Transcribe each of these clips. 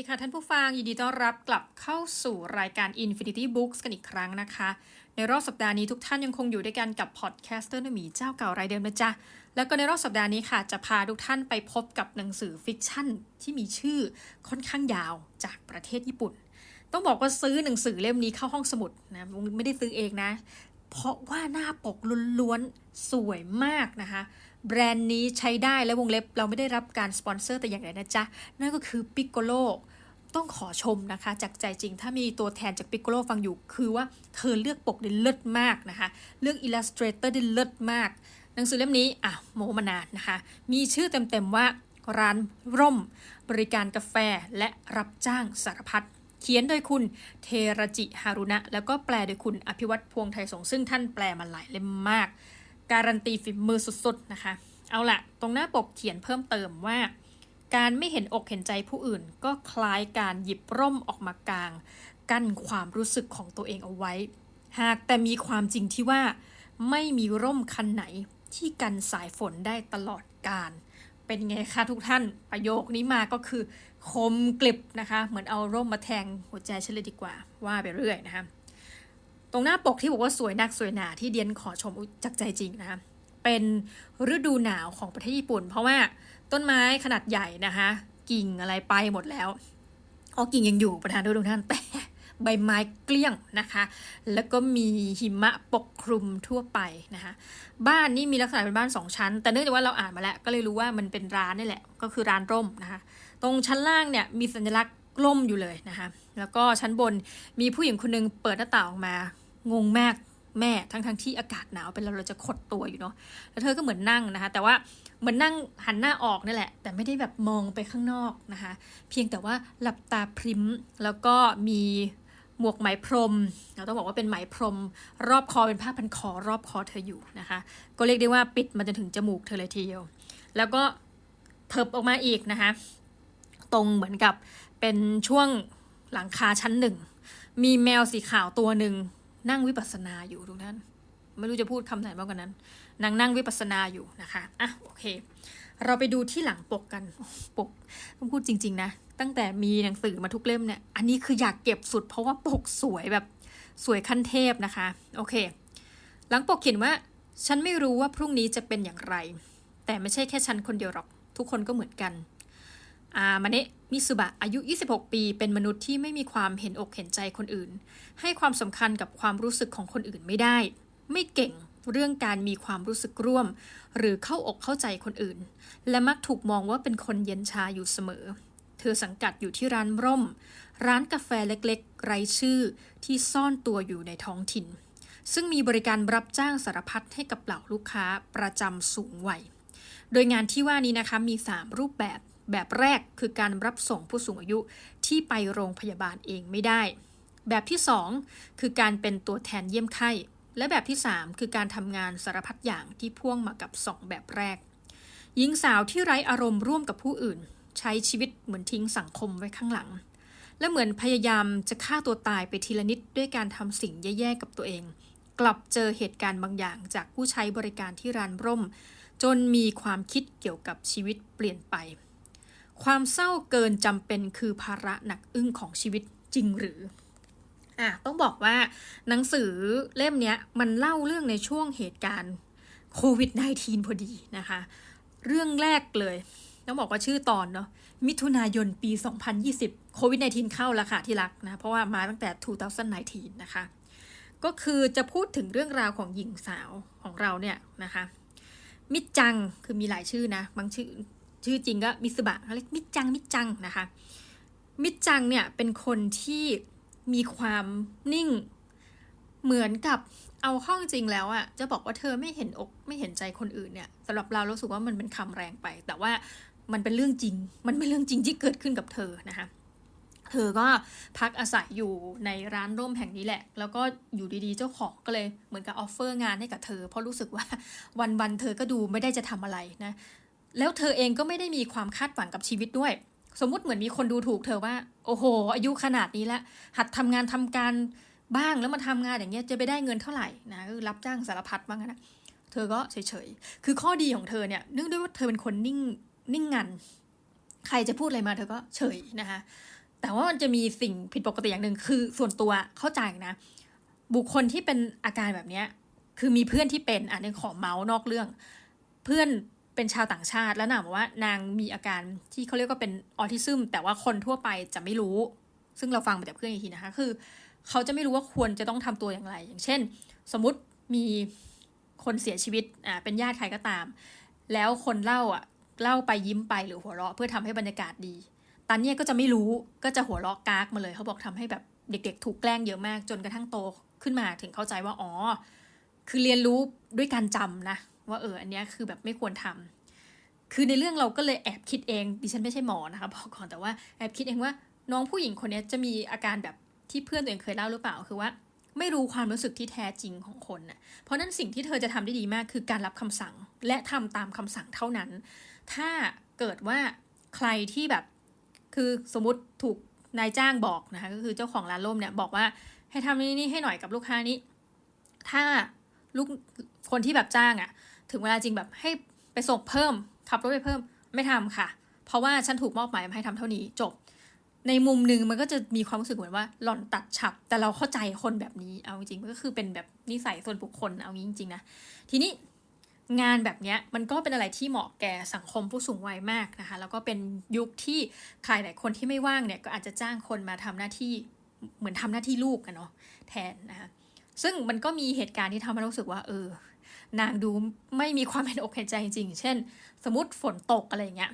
ดีค่ะท่านผู้ฟัง ยินดีต้อนรับกลับเข้าสู่รายการ Infinity Books กันอีกครั้งนะคะ ในรอบสัปดาห์นี้ทุกท่านยังคงอยู่ด้วยกันกับพอดแคสเตอร์นมีเจ้าเก่ารายเดิมนะจ๊ะ แล้วก็ในรอบสัปดาห์นี้ค่ะ จะพาทุกท่านไปพบกับหนังสือฟิกชั่นที่มีชื่อค่อนข้างยาวจากประเทศญี่ปุ่น ต้องบอกว่าซื้อหนังสือเล่มนี้เข้าห้องสมุดนะไม่ได้ซื้อเองนะ เพราะว่าหน้าปกล้วนๆสวยมากนะคะแบรนด์นี้ใช้ได้และวงเล็บเราไม่ได้รับการสปอนเซอร์แต่อย่างไรนะจ๊ะ นั่นก็คือ Piccolo ต้องขอชมนะคะ จากใจจริงถ้ามีตัวแทนจาก Piccolo ฟังอยู่ คือว่าเธอเลือกปกได้เลิศมากนะคะ เลือก Illustrator ได้เลิศมาก หนังสือเล่มนี้อะโมมานานนะคะ มีชื่อเต็มๆว่าร้านร่ม บริการกาแฟและรับจ้างสารพัดเขียนโดยคุณเทรจิฮารุนะ แล้วก็แปลโดยคุณอภิวัตพวงไทยสงซึ่งท่านแปลมาหลายเล่มมาก การันตีฝีมือสุดๆนะคะ เอาละตรงหน้าปกเขียนเพิ่มเติมว่า การไม่เห็นอกเห็นใจผู้อื่น ก็คล้ายการหยิบร่มออกมากลาง กั้นความรู้สึกของตัวเองเอาไว้ หากแต่มีความจริงที่ว่า ไม่มีร่มคันไหนที่กันสายฝนได้ตลอดกาลเป็นไงคะทุกท่านประโยคนี้มาก็คือ คมกลิบนะคะ เหมือนเอาร่มมาแทงหัวใจฉันเลยดีกว่า ว่าไปเรื่อยนะคะตรงหน้าปกที่บอกว่าสวยนักสวยหนาที่เดียนขอชมจากใจจริงนะคะเป็นฤดูหนาวของประเทศญี่ปุ่น เพราะว่า ต้นไม้ขนาดใหญ่นะคะกิ่งอะไรไปหมดแล้วอ๋อกิ่งยังอยู่ประธานด้วยทุกท่านแต่ใบไม้เกลี้ยงนะคะ แล้วก็มีหิมะปกคลุมทั่วไปนะคะ บ้านนี่มีลักษณะเป็นบ้านสองชั้น แต่เนื่องจากว่าเราอ่านมาแล้ว ก็เลยรู้ว่ามันเป็นร้านนี่แหละ ก็คือร้านร่มนะคะ ตรงชั้นล่างเนี่ยมีสัญลักษณ์ร่มอยู่เลยนะคะ แล้วก็ชั้นบนมีผู้หญิงคนนึงเปิดหน้าต่างออกมา งงมาก แม่ทั้งทงที่อากาศหนาวเป็นเราเราจะขดตัวอยู่เนาะแล้วเธอก็เหมือนนั่งนะคะ แต่ว่าเหมือนนั่งหันหน้าออกนี่แหละ แต่ไม่ได้แบบมองไปข้างนอกนะคะ เพียงแต่ว่าหลับตาพริมแล้วก็มีหมวกไหมพรม เราต้องบอกว่าเป็นไหมพรม รอบคอเป็นผ้าพันคอรอบคอเธออยู่นะคะ ก็เรียกได้ว่าปิดมาจนถึงจมูกเธอเลยทีเดียว แล้วก็เถิบออกมาอีกนะคะ ตรงเหมือนกับเป็นช่วงหลังคาชั้นหนึ่ง มีแมวสีขาวตัวหนึ่ง นั่งวิปัสสนาอยู่ตรงนั้นไม่รู้จะพูดคำไหนมากกว่านั้นนางนั่งวิปัสสนาอยู่นะคะอะโอเค เราไปดูที่หลังปกกันปกต้องพูดจริง ๆ นะ ตั้งแต่มีหนังสือมาทุกเล่มเนี่ยอันนี้คืออยากเก็บสุดเพราะว่าปกสวยแบบสวยขั้นเทพนะคะ โอเค หลังปกเขียนว่า ฉันไม่รู้ว่าพรุ่งนี้จะเป็นอย่างไร แต่ไม่ใช่แค่ฉันคนเดียวหรอก ทุกคนก็เหมือนกัน อามาเนะมิสุบะอายุ 26 ปี เป็นมนุษย์ที่ไม่มีความเห็นอกเห็นใจคนอื่น ให้ความสำคัญกับความรู้สึกของคนอื่นไม่ได้ ไม่เก่งเรื่องการมีความรู้สึกร่วม หรือเข้าอกเข้าใจคนอื่น และมักถูกมองว่าเป็นคนเย็นชาอยู่เสมอ เธอสังกัดอยู่ที่ร้านร่ม ร้านกาแฟเล็กๆ ไร้ชื่อที่ซ่อนตัวอยู่ในท้องถิ่น ซึ่งมีบริการรับจ้างสารพัดให้กับเหล่าลูกค้าประจำสูงวัย โดยงานที่ว่านี้นะคะมี 3 รูปแบบ แบบแรกคือการรับส่งผู้สูงอายุที่ไปโรงพยาบาลเองไม่ได้ แบบที่ 2 คือการเป็นตัวแทนเยี่ยมไข้ และแบบที่ 3 คือการทำงานสารพัดอย่างที่พ่วงมากับ 2 แบบแรก หญิงสาวที่ไร้อารมณ์ร่วมกับผู้อื่น ใช้ชีวิตเหมือนทิ้งสังคมไว้ข้างหลัง และเหมือนพยายามจะฆ่าตัวตายไปทีละนิดด้วยการทำสิ่งแย่ๆกับตัวเอง กลับเจอเหตุการณ์บางอย่างจากผู้ใช้บริการที่ร้านร่มจนมีความคิดเกี่ยวกับชีวิตเปลี่ยนไป ความเศร้าเกินจำเป็นคือภาระหนักอึ้งของชีวิตจริงหรืออะต้องบอกว่าหนังสือเล่มนี้มันเล่าเรื่องในช่วงเหตุการณ์โควิด -19 พอดีนะคะ เรื่องแรกเลย ต้องบอกว่าชื่อตอนเนาะมิถุนายนปี 2020 โควิด -19 เข้าแล้วค่ะที่รักนะ เพราะว่ามาตั้งแต่ 2019 นะคะ ก็คือจะพูดถึงเรื่องราวของหญิงสาวของเราเนี่ยนะคะ มิจังคือมีหลายชื่อนะ บางชื่อ ชื่อจริงก็มิสบะเขาเรียกมิจังมิจังนะคะ มิจังเนี่ยเป็นคนที่มีความนิ่งเหมือนกับเอาข้อจริงแล้วอะจะบอกว่าเธอไม่เห็นอกไม่เห็นใจคนอื่นเนี่ยสำหรับเราเราสึกว่ามันเป็นคำแรงไป แต่ว่ามันเป็นเรื่องจริง มันเป็นเรื่องจริงที่เกิดขึ้นกับเธอนะคะ เธอก็พักอาศัยอยู่ในร้านร่มแห่งนี้แหละ แล้วก็อยู่ดีๆเจ้าของก็เลยเหมือนกับออฟเฟอร์งานให้กับเธอ เพราะรู้สึกว่าวันๆเธอก็ดูไม่ได้จะทำอะไรนะ แล้วเธอเองก็ไม่ได้มีความคาดหวังกับชีวิตด้วย สมมุติเหมือนมีคนดูถูกเธอว่า โอ้โห อายุขนาดนี้แล้ว หัดทำงานทำการบ้างแล้วมาทำงานอย่างเงี้ยจะไปได้เงินเท่าไหร่นะคือรับจ้างสารพัดบ้างนะเธอก็เฉยๆ คือข้อดีของเธอเนี่ยเนื่องด้วยว่าเธอเป็นคนนิ่งนิ่งงัน ใครจะพูดอะไรมาเธอก็เฉยนะคะ แต่ว่ามันจะมีสิ่งผิดปกติอย่างหนึ่งคือส่วนตัวเข้าใจนะ บุคคลที่เป็นอาการแบบเนี้ยคือมีเพื่อนที่เป็นอะในขอเมาส์นอกเรื่อง เพื่อน เป็นชาวต่างชาติ แล้วนางบอกว่านางมีอาการที่เขาเรียกว่าเป็นออทิซึม แต่ว่าคนทั่วไปจะไม่รู้ ซึ่งเราฟังมาจากเพื่อนอีกทีนะคะ คือเขาจะไม่รู้ว่าควรจะต้องทำตัวอย่างไร อย่างเช่น สมมุติมีคนเสียชีวิตอ่าเป็นญาติใครก็ตาม แล้วคนเล่าอะเล่าไปยิ้มไปหรือหัวเราะเพื่อทำให้บรรยากาศดีตันเนี่ยก็จะไม่รู้ก็จะหัวเราะกากมาเลยเขาบอกทำให้แบบเด็กๆ ถูกแกล้งเยอะมากจนกระทั่งโตขึ้นมาถึงเข้าใจว่าอ๋อคือเรียนรู้ด้วยการจำนะ ว่าเอออันเนี้ยคือแบบไม่ควรทำคือในเรื่องเราก็เลยแอบคิดเองดิฉันไม่ใช่หมอนะคะบอกก่อนแต่ว่าแอบคิดเองว่าน้องผู้หญิงคนนี้จะมีอาการแบบที่เพื่อนตัวเองเคยเล่าหรือเปล่าคือว่า ไม่รู้ความรู้สึกที่แท้จริงของคนน่ะเพราะนั้นสิ่งที่เธอจะทำได้ดีมากคือการรับคำสั่งและทำตามคำสั่งเท่านั้น ถ้าเกิดว่าใครที่แบบคือสมมติถูกนายจ้างบอกนะคะก็คือเจ้าของร้านล่มเนี่ยบอกว่าให้ทำนี่นี่ให้หน่อยกับลูกค้านี้ ถ้าลูกคนที่แบบจ้างอะ่ะ ถึงเวลาจริงแบบให้ไปส่งเพิ่มขับรถไปเพิ่มไม่ทำค่ะ เพราะว่าฉันถูกมอบหมายมาให้ทำเท่านี้จบ ในมุมหนึ่งมันก็จะมีความรู้สึกเหมือนว่าหล่อนตัดฉับ แต่เราเข้าใจคนแบบนี้เอาจริงมันก็คือเป็นแบบนิสัยส่วนบุคคลเอางี้จริงๆนะทีนี้งานแบบนี้มันก็เป็นอะไรที่เหมาะแก่สังคมผู้สูงวัยมากนะคะ แล้วก็เป็นยุคที่ใครหลายคนที่ไม่ว่างเนี่ยก็อาจจะจ้างคนมาทำหน้าที่เหมือนทำหน้าที่ลูกกันเนาะแทนนะคะซึ่งมันก็มีเหตุการณ์ที่ทำให้รู้สึกว่าเออ นางดูไม่มีความเป็นอกเห็นใจจริง เช่น สมมติฝนตกอะไรเงี้ย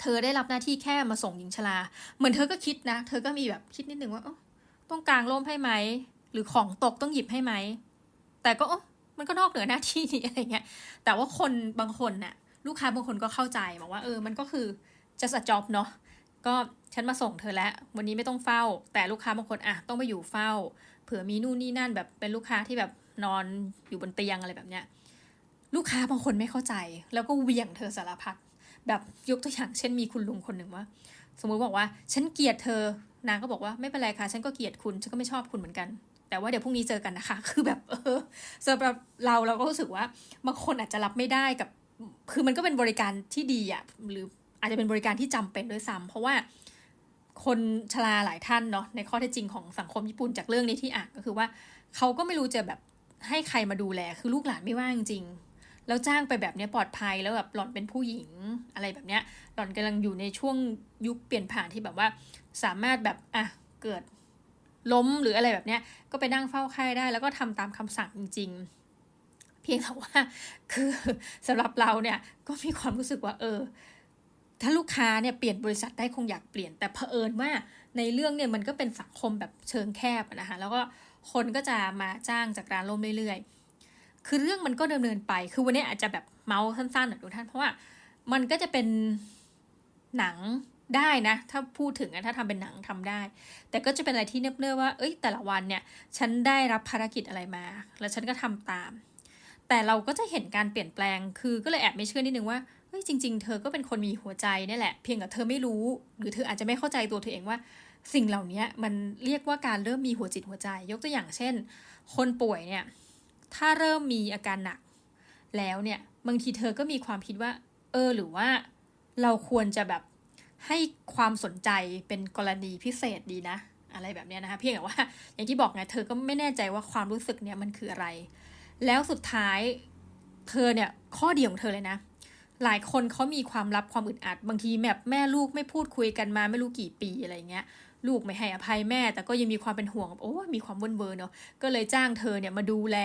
เธอได้รับหน้าที่แค่มาส่งหญิงชรา เหมือนเธอก็คิดนะ เธอก็มีแบบคิดนิดนึงว่าต้องกางร่มให้ไหม หรือของตกต้องหยิบให้ไหม แต่ก็มันก็นอกเหนือหน้าที่นี่อะไรเงี้ย แต่ว่าคนบางคนน่ะ ลูกค้าบางคนก็เข้าใจบอกว่าเออ มันก็คือจะสจ็อบเนาะ ก็ฉันมาส่งเธอแล้ว วันนี้ไม่ต้องเฝ้า แต่ลูกค้าบางคนอะต้องไปอยู่เฝ้า เผื่อมีนู่นนี่นั่นแบบเป็นลูกค้าที่แบบ นอนอยู่บนเตียงอะไรแบบเนี้ยลูกค้าบางคนไม่เข้าใจ แล้วก็เวียงเธอสารพัดแบบยกตัวอย่างเช่นมีคุณลุงคนหนึ่งว่า สมมุติบอกว่า ฉันเกลียดเธอนางก็บอกว่าไม่เป็นไรค่ะฉันก็เกลียดคุณฉันก็ไม่ชอบคุณเหมือนกัน แต่ว่าเดี๋ยวพรุ่งนี้เจอกันนะคะ คือแบบเออสำหรับเราเราก็รู้สึกว่าบางคนอาจจะรับไม่ได้กับ คือมันก็เป็นบริการที่ดีอะหรืออาจจะเป็นบริการที่จำเป็นด้วยซ้ำเพราะว่าคนชราหลายท่านเนาะในข้อเท็จจริงของสังคมญี่ปุ่นจากเรื่องนี้ที่อ่านก็คือว่า เขาก็ไม่รู้จะแบบ ให้ใครมาดูแล คือลูกหลานไม่ว่างจริง แล้วจ้างไปแบบนี้ปลอดภัยแล้วแบบหล่อนเป็นผู้หญิงอะไรแบบเนี้ย หล่อนกำลังอยู่ในช่วงยุคเปลี่ยนผ่านที่แบบว่า สามารถแบบอะเกิดล้มหรืออะไรแบบเนี้ย ก็ไปนั่งเฝ้าไข้ได้ แล้วก็ทำตามคำสั่งจริง ๆ เพียงแต่ว่าคือสำหรับเราเนี่ยก็มีความรู้สึกว่า เออ ถ้าลูกค้าเนี่ยเปลี่ยนบริษัทได้คงอยากเปลี่ยนแต่เผอิญว่าในเรื่องเนี่ยมันก็เป็นสังคมแบบเชิงแคบนะคะแล้วก็ คนก็จะมาจ้างจากร้านล่มเรื่อยๆ คือเรื่องมันก็ดำเนินไป คือวันนี้อาจจะแบบเมาส์สั้นๆหน่อยทุกท่าน เพราะว่ามันก็จะเป็นหนังได้นะ ถ้าพูดถึงถ้าทำเป็นหนังทำได้ แต่ก็จะเป็นอะไรที่เนิบๆว่า เอ้ย แต่ละวันเนี่ย ฉันได้รับภารกิจอะไรมา แล้วฉันก็ทำตาม แต่เราก็จะเห็นการเปลี่ยนแปลง คือก็เลยแอบไม่เชื่อนิดนึงว่า เฮ้ย จริง ๆ เธอก็เป็นคนมีหัวใจนี่แหละ เพียงแต่เธอไม่รู้ หรือเธออาจจะไม่เข้าใจตัวเธอเองว่า สิ่งเหล่านี้มันเรียกว่าการเริ่มมีหัวจิตหัวใจ ยกตัวอย่างเช่น คนป่วยเนี่ยถ้าเริ่มมีอาการหนัก แล้วเนี่ยบางทีเธอก็มีความคิดว่า เออหรือว่า เราควรจะแบบให้ความสนใจเป็นกรณีพิเศษดีนะ อะไรแบบนี้นะคะเพียงแต่ว่า อย่างที่บอกไงเธอก็ไม่แน่ใจว่าความรู้สึกเนี่ยมันคืออะไร แล้วสุดท้ายเธอเนี่ยข้อดีของเธอเลยนะ หลายคนเขามีความลับความอึดอัด บางทีแบบแม่ลูกไม่พูดคุยกันมาไม่รู้กี่ปีอะไรเงี้ย ลูกไม่ให้อภัยแม่ แต่ก็ยังมีความเป็นห่วงโอ้มีความวนเวอร์เนาะก็เลยจ้างเธอเนี่ยมาดูแล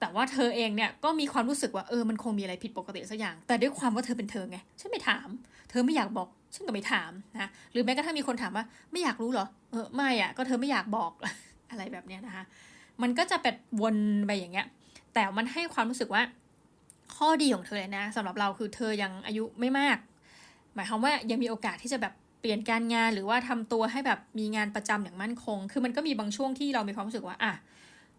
แต่ว่าเธอเองเนี่ยก็มีความรู้สึกว่าเออมันคงมีอะไรผิดปกติสักอย่าง แต่ด้วยความว่าเธอเป็นเธอไงฉันไม่ถาม เธอไม่อยากบอกฉันก็ไม่ถามนะหรือแม้กระทั่งมีคนถามว่าไม่อยากรู้เหรอเออไม่อะก็เธอไม่อยากบอกอะไรแบบเนี้ยนะคะ มันก็จะเป็นวนไปอย่างเงี้ย แต่มันให้ความรู้สึกว่า ข้อดีของเธอเลยนะสำหรับเราคือเธอยังอายุไม่มาก หมายความว่ายังมีโอกาสที่จะแบบ เปลี่ยนการงานหรือว่าทำตัวให้แบบมีงานประจำอย่างมั่นคง คือมันก็มีบางช่วงที่เรามีความรู้สึกว่าอะ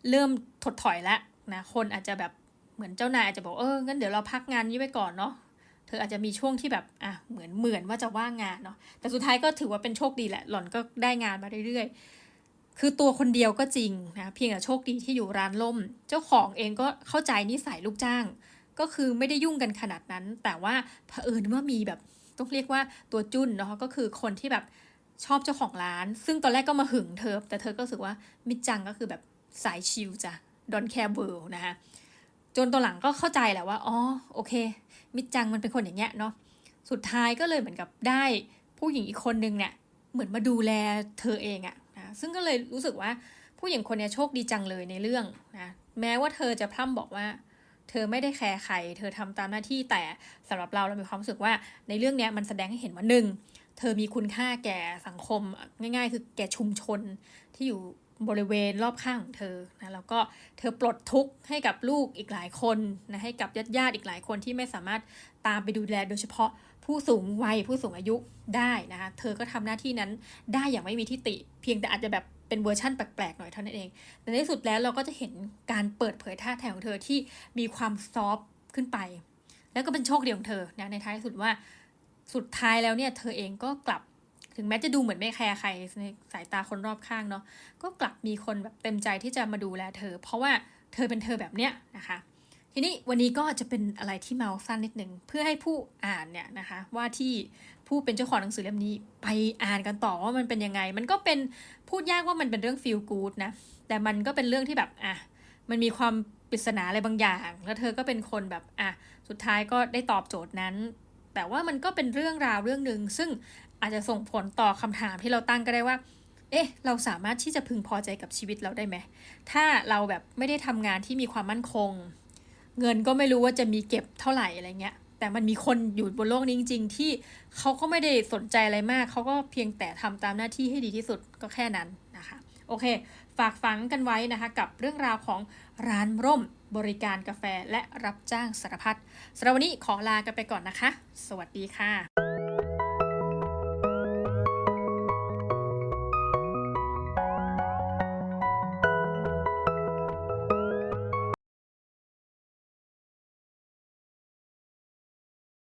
เริ่มถดถอยแล้วนะ คนอาจจะแบบเหมือนเจ้านายอาจจะบอกเอองั้นเดี๋ยวเราพักงานนี้ไว้ก่อนเนาะ เธออาจจะมีช่วงที่แบบอะเหมือนเหมือนว่าจะว่างงานเนาะ แต่สุดท้ายก็ถือว่าเป็นโชคดีแหละ หล่อนก็ได้งานมาเรื่อยๆ คือตัวคนเดียวก็จริงนะ เพียงแต่โชคดีที่อยู่ร้านล่ม เจ้าของเองก็เข้าใจนิสัยลูกจ้าง ก็คือไม่ได้ยุ่งกันขนาดนั้น แต่ว่าเผอิญว่ามีแบบ ต้องเรียกว่าตัวจุนเนาะก็คือคนที่แบบชอบเจ้าของร้าน ซึ่งตอนแรกก็มาหึงเธอ แต่เธอก็รู้สึกว่ามิจังก็คือแบบสายชิลจ้ะดอนแคร์เบิร์นะคะจนตอนหลังก็เข้าใจแหละว่าอ๋อโอเค มิจังมันเป็นคนอย่างเงี้ยเนาะสุดท้ายก็เลยเหมือนกับได้ผู้หญิงอีกคนนึงเนี่ยเหมือนมาดูแลเธอเองอะนะซึ่งก็เลยรู้สึกว่าผู้หญิงคนเนี้ยโชคดีจังเลยในเรื่องนะแม้ว่าเธอจะพร่ำบอกว่า เธอไม่ได้แคร์ใคร เธอทำตามหน้าที่แต่สำหรับเราเรามีความรู้สึกว่า ในเรื่องนี้มันแสดงให้เห็นว่าหนึ่งเธอมีคุณค่าแก่สังคมง่าย ๆ คือแก่ชุมชนที่อยู่บริเวณรอบข้างของเธอนะแล้วก็เธอปลดทุกข์ให้กับลูกอีกหลายคนนะให้กับญาติญาติๆอีกหลายคนที่ไม่สามารถตามไปดูแลโดยเฉพาะผู้สูงวัยผู้สูงอายุได้นะคะเธอก็ทำหน้าที่นั้นได้อย่างไม่มีทิฏฐิเพียงแต่อาจจะแบบ เป็นเวอร์ชั่นแปลกๆหน่อยเท่านั้นเอง แต่ในที่สุดแล้วเราก็จะเห็นการเปิดเผยท่าแท้ของเธอที่มีความซอฟขึ้นไป แล้วก็เป็นโชคดีของเธอนะในท้ายสุดว่าสุดท้ายแล้วเนี่ยเธอเองก็กลับถึงแม้จะดูเหมือนไม่แคร์ใครในสายตาคนรอบข้างเนาะก็กลับมีคนแบบเต็มใจที่จะมาดูแลเธอ เพราะว่าเธอเป็นเธอแบบเนี้ยนะคะ ทีนี้วันนี้ก็จะเป็นอะไรที่เมาสั้นนิดนึงเพื่อให้ผู้อ่านเนี่ยนะคะ ว่าที่ ผู้เป็นเจ้าของหนังสือเล่มนี้ไปอ่านกันต่อว่ามันเป็นยังไง มันก็เป็นพูดยากว่ามันเป็นเรื่อง feel good นะ แต่มันก็เป็นเรื่องที่แบบอะมันมีความปริศนาอะไรบางอย่าง แล้วเธอก็เป็นคนแบบอะสุดท้ายก็ได้ตอบโจทย์นั้น แต่ว่ามันก็เป็นเรื่องราวเรื่องหนึ่งซึ่งอาจจะส่งผลต่อคำถามที่เราตั้งก็ได้ว่า เอ๊ะ เราสามารถที่จะพึงพอใจกับชีวิตเราได้ไหม ถ้าเราแบบไม่ได้ทำงานที่มีความมั่นคง เงินก็ไม่รู้ว่าจะมีเก็บเท่าไหร่อะไรเงี้ย แต่มันมีคนอยู่บนโลกนี้จริง ๆ ที่เขาก็ไม่ได้สนใจอะไรมาก เขาก็เพียงแต่ทำตามหน้าที่ให้ดีที่สุดก็แค่นั้นนะคะ โอเค ฝากฝังกันไว้นะคะ กับเรื่องราวของร้านร่มบริการกาแฟและรับจ้างสารพัดสำหรับวันนี้ขอลากันไปก่อนนะคะ สวัสดีค่ะ